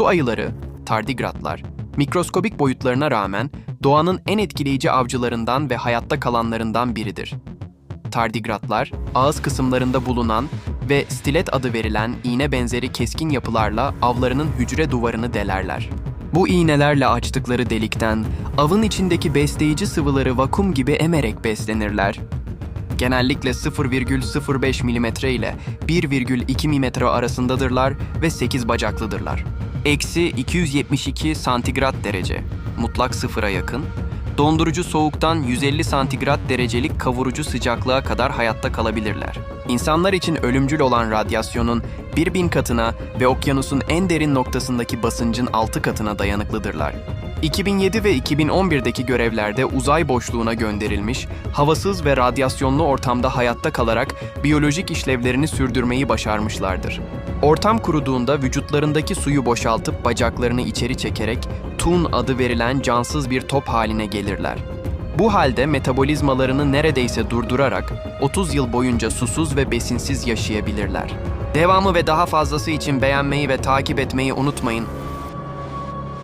Su ayıları, tardigratlar, mikroskobik boyutlarına rağmen doğanın en etkileyici avcılarından ve hayatta kalanlarından biridir. Tardigratlar, ağız kısımlarında bulunan ve stilet adı verilen iğne benzeri keskin yapılarla avlarının hücre duvarını delerler. Bu iğnelerle açtıkları delikten avın içindeki besleyici sıvıları vakum gibi emerek beslenirler. Genellikle 0,05 mm ile 1,2 mm arasındadırlar ve 8 bacaklıdırlar. Eksi 272 santigrat derece, mutlak sıfıra yakın, dondurucu soğuktan 150 santigrat derecelik kavurucu sıcaklığa kadar hayatta kalabilirler. İnsanlar için ölümcül olan radyasyonun 1000 katına ve okyanusun en derin noktasındaki basıncın 6 katına dayanıklıdırlar. 2007 ve 2011'deki görevlerde uzay boşluğuna gönderilmiş, havasız ve radyasyonlu ortamda hayatta kalarak biyolojik işlevlerini sürdürmeyi başarmışlardır. Ortam kuruduğunda vücutlarındaki suyu boşaltıp bacaklarını içeri çekerek tun adı verilen cansız bir top haline gelirler. Bu halde metabolizmalarını neredeyse durdurarak 30 yıl boyunca susuz ve besinsiz yaşayabilirler. Devamı ve daha fazlası için beğenmeyi ve takip etmeyi unutmayın.